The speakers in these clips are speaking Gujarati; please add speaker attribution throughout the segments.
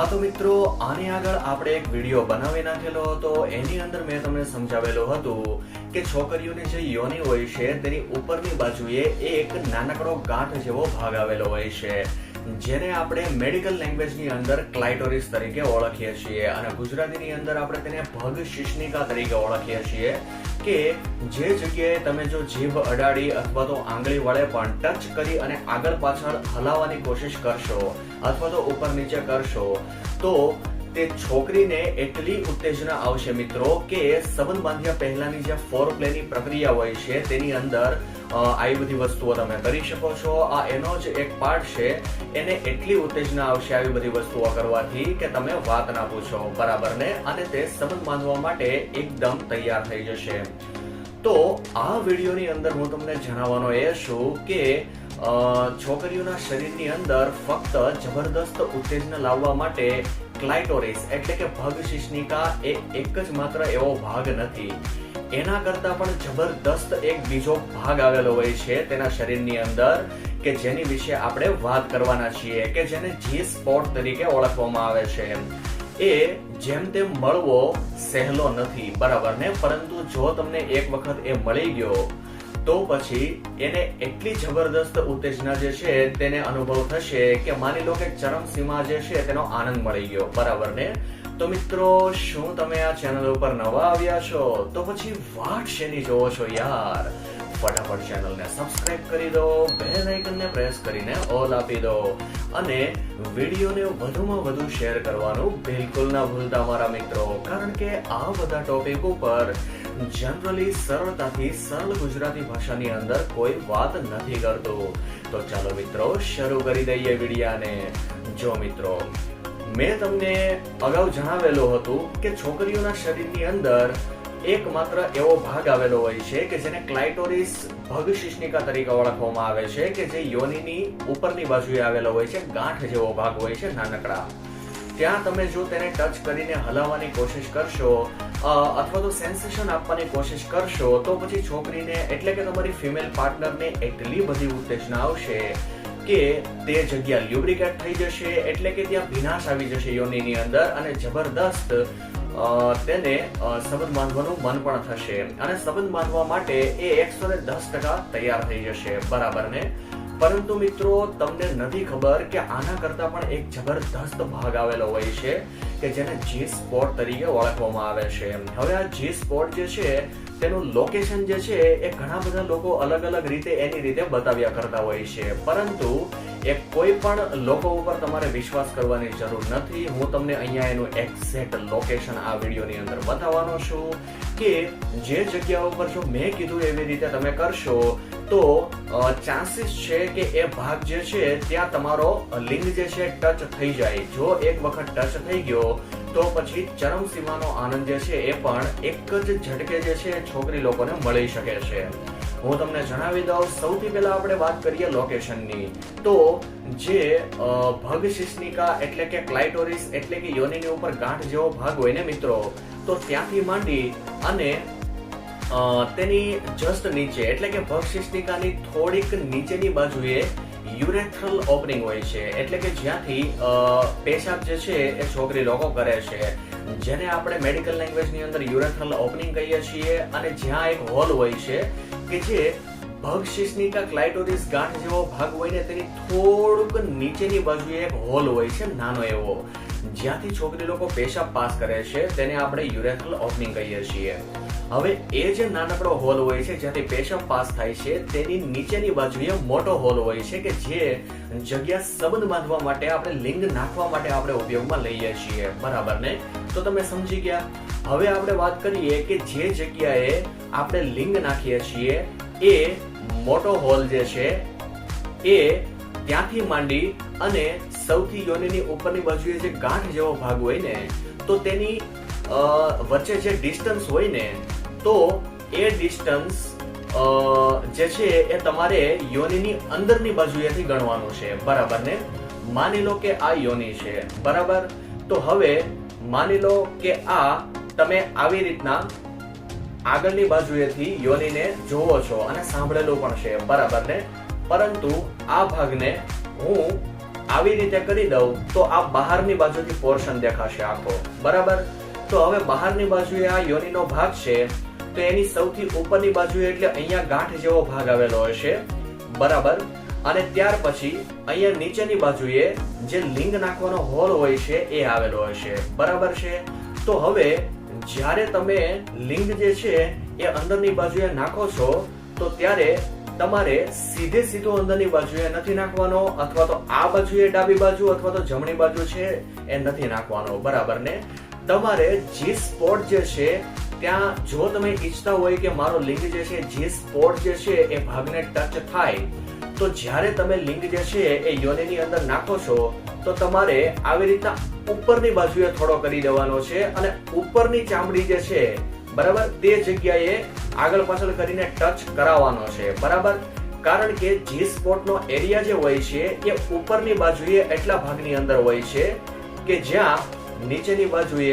Speaker 1: હા તો મિત્રો, આની આગળ આપણે એક વીડિયો બનાવી નાખેલો હતો. એની અંદર મેં તમને સમજાવેલું હતું કે છોકરીઓની જે યોની હોય છે, તેની ઉપરની બાજુએ એક નાનકડો ગાંઠ જેવો ભાગ આવેલો હોય છે. જેને આપણે મેડિકલ લેંગ્વેજની અંદર ક્લાઇટોરિસ તરીકે ઓળખીએ છીએ અને ગુજરાતીની અંદર આપણે તેને ભગ શિષ્ણિકા તરીકે ઓળખીએ છીએ કે જે જગ્યાએ તમે જો જીભ અડાડી અથવા તો આંગળી વડે પણ ટચ કરી અને આગળ પાછળ હલાવવાની કોશિશ કરશો અથવા તો ઉપર નીચે કરશો, તો તે છોકરીને એટલી ઉત્તેજના આવશે મિત્રો કે સંબંધ બાંધ્યા પહેલાની જે ફોર પ્લેની પ્રક્રિયા હોય છે તેની અંદર આવી બધી વસ્તુઓ તમે કરી શકો છો. આ એનો જ એક પાર્ટ છે. એને એટલી ઉત્તેજના આવશે આવી બધી વસ્તુઓ કરવાથી કે તમે વાત ના પૂછો. બરાબર ને? અને તે સંબંધ બાંધવા માટે એકદમ તૈયાર થઈ જશે. તો આ વિડીયોની અંદર હું તમને જણાવવાનો એ છું કે છોકરીઓના શરીરની અંદર ફક્ત જબરદસ્ત ઉત્તેજના લાવવા માટે ક્લાઇટોરિસ એટલે કે ભગ શિશ્નિકા એ એક જ માત્ર એવો ભાગ નથી. એના કરતા પણ જબરદસ્ત એક બીજો ભાગ આવેલો હોય છે તેના શરીરની અંદર, કે જેની વિશે આપણે વાત કરવાના છીએ, કે જેને જી સ્પોટ તરીકે ઓળખવામાં આવે છે. એ જેમ તેમ મળવો સહેલો નથી, બરાબર ને? પરંતુ જો તમને એક વખત એ મળી ગયો, તો પછી એને એટલી જબરદસ્ત ઉત્તેજના જે છે તેને અનુભવ થશે કે માની લો કે ચરમસીમા જે છે તેનો આનંદ મળી ગયો, બરાબર ને? તો મિત્રો, શું તમે આ ચેનલ ઉપર નવા આવ્યા છો? તો પછી વાટ શેની જોવો છો યાર? ફટાફટ ચેનલને સબસ્ક્રાઇબ કરી દો બેલ આઇકનને પ્રેસ કરીને ઓલ આપી દો. અને વિડીયોને વધુમાં વધુ શેર કરવાનું બિલકુલ ના ભૂલતા મારા મિત્રો, કારણ કે આ બધા ટોપિક ઉપર જનરલી સરળતાથી સરળ ગુજરાતી ભાષાની અંદર કોઈ વાત નથી કરતું. તો ચાલો મિત્રો, શરૂ કરી દઈએ વિડીયાને. જો મિત્રો મેં તમને અગાઉ જણાવેલું હતું કે છોકરીઓના શરીરની અંદર એકમાત્ર એવો ભાગ આવેલો હોય છે કે જેને ક્લાઇટોરિસ ભગશિષ્ણિકા તરીકે ઓળખવામાં આવે છે કે જે યોનિની ઉપરની બાજુએ આવેલો હોય છે, ગાંઠ જેવો ભાગ હોય છે, નાનકડા. ત્યાં તમે જો તેને ટચ કરીને હલાવવાની કોશિશ કરશો અથવા તો સેન્સેશન આપવાની કોશિશ કરશો, તો પછી છોકરીને એટલે કે તમારી ફિમેલ પાર્ટનરને એટલી બધી ઉત્તેજના આવશે કે તે જગ્યા લ્યુબ્રિકેટ થઈ જશે, એટલે કે ત્યાં ભીનાશ આવી જશે યોનિની અંદર અને જબરદસ્ત તેને સંબંધ બાંધવાનું મન પણ થશે. અને સંબંધ બાંધવા માટે એ એકસો ને દસ ટકા તૈયાર થઈ જશે. બરાબર ને? પરંતુ મિત્રો, તમને નથી ખબર કે આના કરતા પણ એક જબરદસ્ત ભાગ આવેલો હોય છે, કે જેને જી સ્પોટ તરીકે ઓળખવામાં આવે છે. હવે આ જી સ્પોટ જે છે તેનું લોકેશન જે છે એ ઘણા બધા લોકો અલગ અલગ રીતે એની રીતે બતાવ્યા કરતા હોય છે. પરંતુ એ કોઈ પણ લોકો ઉપર તમારે વિશ્વાસ કરવાની જરૂર નથી. હું તમને અહીંયા એનું એક્ઝેક્ટ લોકેશન આ વિડીયોની અંદર બતાવવાનો છું કે જે જગ્યા ઉપર જો મેં કીધું એવી રીતે તમે કરશો, તો ચાન્સીસ છે કે એ ભાગ જે છે, ત્યાં તમારો લિંગ જે છે ટચ થઈ જાય. જો એક વખત ટચ થઈ ગયો તો પછી ચરમસીમાનો આનંદ જે છે એ પણ એક જ ઝટકે જે છે છોકરી લોકોને મળી શકે છે. હું તમને જણાવી દઉં, સૌથી પહેલા આપણે વાત કરીએ લોકેશનની. તો જે ભગ શિશ્નિકા એટલે કે ક્લાઇટોરિસ એટલે કે યોનિની ઉપર ગાંઠ જેવો ભાગ હોય ને મિત્રો, તો ત્યાંથી માંડી અને તેની જસ્ટ નીચે એટલે કે ભક્ષિષ્ટિકાની થોડીક નીચેની બાજુએ યુરેથ્રલ ઓપનિંગ હોય છે. એટલે કે જ્યાંથી પેશાબ જે છે એ છોકરી લોકો કરે છે. જેને આપણે મેડિકલ લેંગ્વેજની અંદર યુરેથ્રલ ઓપનિંગ કહીએ છીએ અને જ્યાં એક હોલ હોય છે કે જે ભગશિષ્નિકા ક્લાઇટોરિસ ગાંઠ જેવો ભાગ હોય ને તેની થોડુંક નીચેની બાજુએ એક હોલ હોય છે, નાનો એવો. જ્યાંથી છોકરી લોકો પેશાબ પાસ કરે છે, તેને આપણે યુરેથ્રલ ઓપનિંગ કહીએ છીએ. હવે એ જે નાનકડો હોલ હોય છે, જ્યાંથી પેશાબ પાસ થાય છે, તેની નીચેની બાજુએ મોટો હોલ હોય છે કે જે જગ્યા સંબંધ બાંધવા માટે આપણે લિંગ નાખવા માટે આપણે ઉપયોગમાં લઈએ છીએ. બરાબર ને? તો તમે સમજી ગયા. હવે આપણે વાત કરીએ કે જે જગ્યાએ આપણે લિંગ નાખીએ છીએ, એ મોટો હોલ જે છે, એ ત્યાંથી માંડી અને સૌથી યોનિની ઉપરની બાજુએ જે ગાંઠ જેવો ભાગ હોય ને, તો તેની વચ્ચે જે ડિસ્ટન્સ હોય ને તો એ ડિસ્ટન્સ જે છે એ તમારે યોનિની અંદરની બાજુએથી ગણવાનું છે. બરાબર ને? માની લો કે આ યોની છે. બરાબર? તો હવે માની લો કે આ તમે આવી રીતના આગળની બાજુએથી યોનીને જોવો છો અને સાંભળેલું પણ છે. બરાબર ને? પરંતુ આ ભાગને હું આવી રીતે કરી દઉં તો આ બહારની બાજુથી પોર્શન દેખાશે આખો. બરાબર? તો હવે બહારની બાજુએ આ યોનિનો ભાગ છે. તો એની સૌથી ઉપરની બાજુ એટલે અહીંયા ગાંઠ જેવો ભાગ આવેલો હશે બરાબર. અને ત્યાર પછી અહીંયા નીચેની બાજુએ જે લિંગ નાખવાનો હોલ હોય છે એ આવેલો હશે બરાબર છે? તો હવે જ્યારે તમે લિંગ જે છે એ અંદરની બાજુએ નાખો છો, તો ત્યારે તમારે સીધે સીધો અંદરની બાજુએ નથી નાખવાનો, અથવા તો આ બાજુએ ડાબી બાજુ અથવા તો જમણી બાજુ છે એ નથી નાખવાનો. બરાબર ને? તમારે જી સ્પોટ જે છે ત્યાં જો તમે ઈચ્છતા હોય કે મારો લિંગ જે છે, જે સ્પોટ જે છે એ ભાગને ટચ થાય, તો જ્યારે તમે લિંગ જે છે એ યોનિની અંદર નાખો છો, તો તમારે આવી રીતના ઉપરની બાજુએ થોડો કરી દેવાનો છે અને ઉપરની ચામડી જે છે, બરાબર, તે જગ્યાએ આગળ પાછળ કરીને ટચ કરાવવાનો છે. બરાબર? કારણ કે જી સ્પોટનો એરિયા જે હોય છે, એ ઉપરની બાજુએ એટલા ભાગની અંદર હોય છે કે જ્યાં નીચેની બાજુએ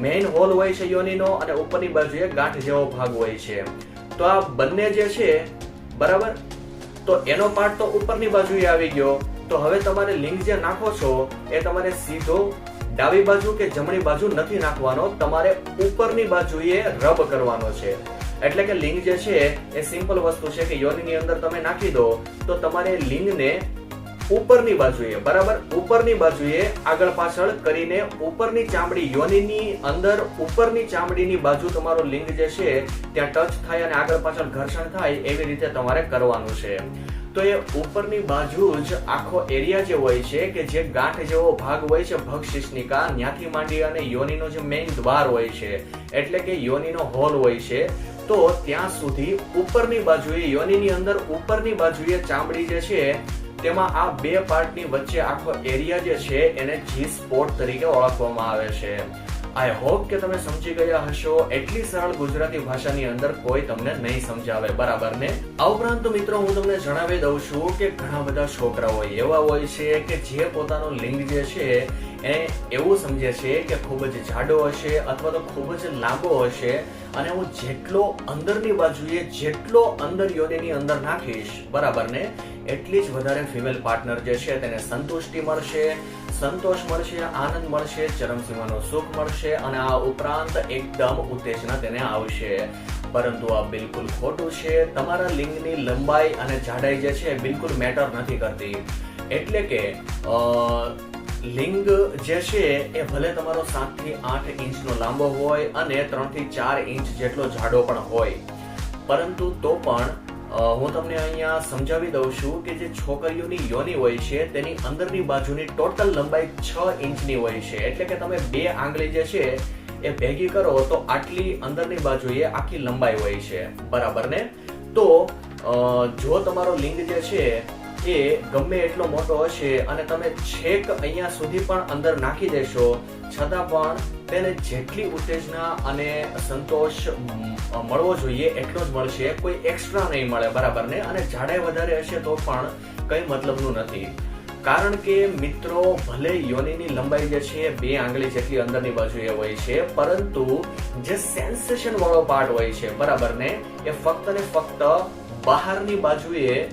Speaker 1: મેઇન હોલ હોય છે યોનિનો અને ઉપરની બાજુએ ગાંઠ જેવો ભાગ હોય છે. તો આ બંને જે છે, બરાબર? તો એનો પાર્ટ તો ઉપરની બાજુએ આવી ગયો. તો હવે તમારે લિંક જે નાખો છો, એ તમારે સીધો ડાબી બાજુ કે જમણી બાજુ નથી નાખવાનો, તમારે ઉપરની બાજુએ રબ કરવાનો છે. એટલે કે લિંગ જે છે, એ સિમ્પલ વસ્તુ છે કે યોનિની અંદર તમે નાખી દો. તો તમારે લિંગને ઉપરની બાજુએ, બરાબર? ઉપરની બાજુએ આગળ પાછળ કરીને ઉપરની ચામડી, યોનિની અંદર ઉપરની ચામડીની બાજુ તમારો લિંગ જે છે, ત્યાં ટચ થાય અને આગળ પાછળ ઘર્ષણ થાય એવી રીતે તમારે કરવાનું છે. તો એ ઉપરની બાજુ જ આખો એરિયા જે હોય છે, કે જે ગાંઠ જેવો ભાગ હોય છે ભક્ષિષ્ણિકા ત્યાંથી માંડી અને યોનિનો જે મેઇન દ્વાર હોય છે, એટલે કે યોનિનો હોલ હોય છે, તો ત્યાં સુધી ઉપરની બાજુએ, યોનિની અંદર ઉપરની બાજુએ ચામડી જે છે તેમાં આ બે પાર્ટની વચ્ચે આખો એરિયા જે છે એને જી સ્પોટ તરીકે ઓળખવામાં આવે છે. આઈ હોપ કે તમે સમજી ગયા હશો. એટલી સરળ ગુજરાતી ભાષાની અંદર કોઈ તમને નહીં સમજાવે. બરાબર ને? આ ઉપરાંત મિત્રો હું તમને જણાવી દઉં છું કે ઘણા બધા છોકરાઓ એવા હોય છે કે જે પોતાનો લિંગ જે છે એ એવું સમજે છે કે ખૂબ જ જાડો હશે અથવા તો ખૂબ જ લાંબો હશે અને હું જેટલો અંદરની બાજુએ જેટલો અંદર યોનિની અંદર નાખીશ, બરાબર ને? એટલી જ વધારે ફિમેલ પાર્ટનર જે છે તેને સંતુષ્ટિ મળશે, સંતોષ મળશે, આનંદ મળશે ચરમસીમાનો સુખ મળશે અને આ ઉપરાંત એકદમ ઉત્તેજના તેને આવશે. પરંતુ આ બિલકુલ ખોટું છે. તમારા લિંગની લંબાઈ અને જાડાઈ જે છે બિલકુલ મેટર નથી કરતી. એટલે કે લિંગ જે છે એ ભલે તમારો સાતથી આઠ ઇંચનો લાંબો હોય અને ત્રણથી ચાર ઇંચ જેટલો જાડો પણ હોય. પરંતુ તો પણ હું તમને અહીંયા સમજાવી દઉં છું કે જે છોકરીઓની યોની હોય છે, તેની અંદરની બાજુની ટોટલ લંબાઈ છ ઇંચની હોય છે. એટલે કે તમે બે આંગળી જે છે એ ભેગી કરો તો આટલી અંદરની બાજુએ આખી લંબાઈ હોય છે. બરાબર ને? તો જો તમારો લિંગ જે છે એ ગમે એટલો મોટો હશે અને તમે છેક અહીંયા સુધી પણ અંદર નાખી દેશો, છતાં પણ તેને જેટલી ઉત્તેજના અને સંતોષ મળવો જોઈએ એટલો જ મળશે. કોઈ એક્સ્ટ્રા નહીં મળે, બરાબર ને? અને જાડાઈ વધારે હશે તો પણ કઈ મતલબનું નથી. કારણ કે મિત્રો, ભલે યોનિની લંબાઈ જે છે, બે આંગળી જેટલી અંદરની બાજુએ હોય છે, પરંતુ જે સેન્સેશન વાળો પાર્ટ હોય છે, બરાબર ને? એ ફક્ત ને ફક્ત બહારની બાજુએ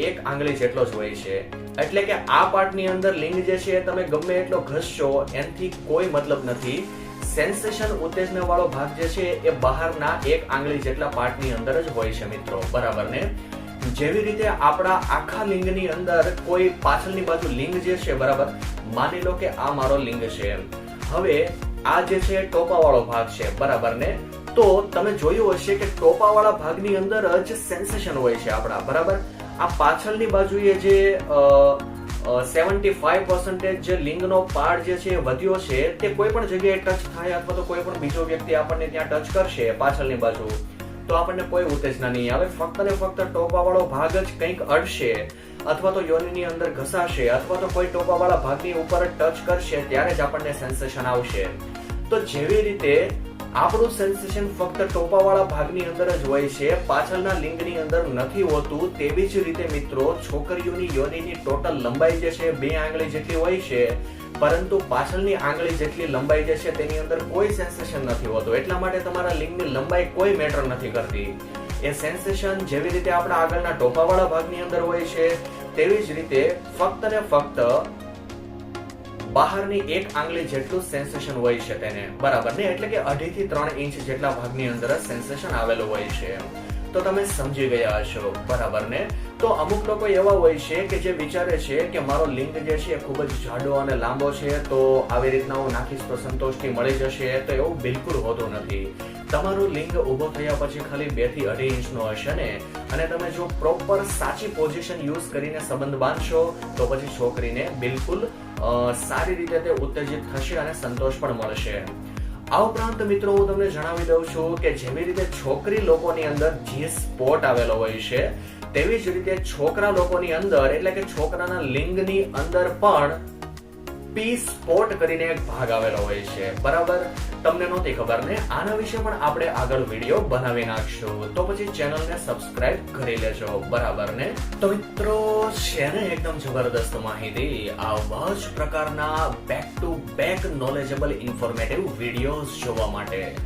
Speaker 1: એક આંગળી જેટલો જ હોય છે. એટલે કે આ પાર્ટની અંદર લિંગ જે છે તમે ગમે એટલો ઘસશો, એનાથી કોઈ મતલબ નથી. સેન્સેશન ઉત્તેજના વાળો ભાગ જે છે એ બહારના એક આંગળી જેટલા પાર્ટની અંદર જ હોય છે મિત્રો. બરાબર ને? જેવી રીતે આપણા આખા લિંગની અંદર કોઈ પાછળની બાજુ લિંગ જે છે, બરાબર? માની લો કે આ મારો લિંગ છે હવે આ જે છે ટોપાવાળો ભાગ છે, બરાબર ને? તો તમે જોયું હશે કે ટોપાવાળા ભાગની અંદર જ સેન્સેશન હોય છે આપણા, બરાબર? આ પાછળની બાજુએ જે સેવન્ટી ફાઈવ પર્સન્ટેજ જે લિંગનો પાર્ટ જે છે વધ્યો છે, તે કોઈ પણ જગ્યાએ ટચ થાય અથવા તો કોઈ પણ બીજો વ્યક્તિ આપણને ત્યાં ટચ કરશે પાછળની બાજુ. તો આપણને કોઈ ઉત્તેજના નહીં. આવે ફક્ત ને ફક્ત ટોપાવાળો ભાગ જ કંઈક અડશે અથવા તો યોનિની અંદર ઘસાશે અથવા તો કોઈ ટોપાવાળા ભાગની ઉપર ટચ કરશે, ત્યારે જ આપણને સેન્સેશન આવશે. તો જેવી રીતે આપણું સેન્સેશન ફક્ત ટોપાવાળા ભાગની અંદર જ હોય છે. પાછળના લિંગની અંદર નથી હોતું. તેવી જ રીતે મિત્રો, છોકરીઓની યોનિની ટોટલ લંબાઈ જે છે બે આંગળી જેટલી હોય છે. પરંતુ પાછળની આંગળી જેટલી લંબાઈ જે છે તેની અંદર કોઈ સેન્સેશન નથી હોતું. એટલા માટે તમારા લિંગની લંબાઈ કોઈ મેટર નથી કરતી. એ સેન્સેશન જેવી રીતે આપણા આગળના ટોપાવાળા ભાગની અંદર હોય છે, તેવી જ રીતે ફક્ત ને ફક્ત બહારની એક આંગળી જેટલું સેન્સેશન હોય છે તેને. બરાબર ને? એટલે કે અઢી થી ત્રણ ઇંચ જેટલા ભાગની અંદર સેન્સેશન આવેલું હોય છે તો તમે સમજી ગયા હશો. બરાબર ને? તો અમુક લોકો એવા હોય છે કે જે વિચારે છે કે મારો લિંગ જે છે એ ખૂબ જ જાડો અને લાંબો છે, તો આવી રીતના હું નાખીશ તો સંતોષથી મળી જશે, તો એવું બિલકુલ હોતું નથી. તમારું લિંગ ઊભો થયા પછી ખાલી બેથી અઢી ઇંચનો હશે ને? અને તમે જો પ્રોપર સાચી પોઝિશન યુઝ કરીને સંબંધ બાંધશો, તો પછી છોકરીને બિલકુલ સારી રીતે તે ઉત્તેજિત થશે અને સંતોષ પણ મળશે. આ ઉપરાંત મિત્રો, હું તમને જણાવી દઉં છું કે જેવી રીતે છોકરી લોકોની અંદર જી સ્પોટ આવેલો હોય છે, તેવી જ રીતે છોકરા લોકોની અંદર, એટલે કે છોકરાના લિંગની અંદર પણ પી સ્પોટ કરીને એક ભાગ આવેલો હોય છે. બરાબર? તમને નહોતી ખબર ને? આના વિશે પણ આપણે આગળ વીડિયો બનાવી નાખશું. તો પછી ચેનલને સબસ્ક્રાઇબ કરી લેજો. બરાબર ને? તો મિત્રો, છે ને એકદમ જબરદસ્ત માહિતી. આવા જ પ્રકારના back to back knowledgeable informative videos જોવા માટે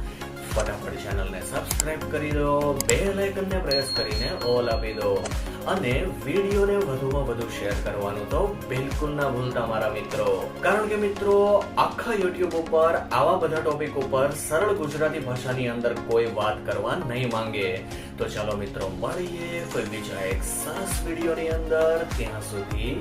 Speaker 1: ફટાફટ ચેનલને સબસ્ક્રાઇબ કરી દો. બે લાઇકનને પ્રેસ કરીને ઓલ આપી દો. અને વિડીયોને વધુમાં વધુ શેર કરવાનું તો બિલકુલ ના ભૂલતા, મારા મિત્રો. કારણ કે મિત્રો, આખા યુટ્યુબ ઉપર, આવા બધા ટોપિક ઉપર સરળ ગુજરાતી ભાષાની અંદર કોઈ વાત કરવા નહીં માંગે. તો ચાલો મિત્રો, મળીએ કોઈ બીજા એક સરસ વિડીયોની અંદર. ત્યાં સુધી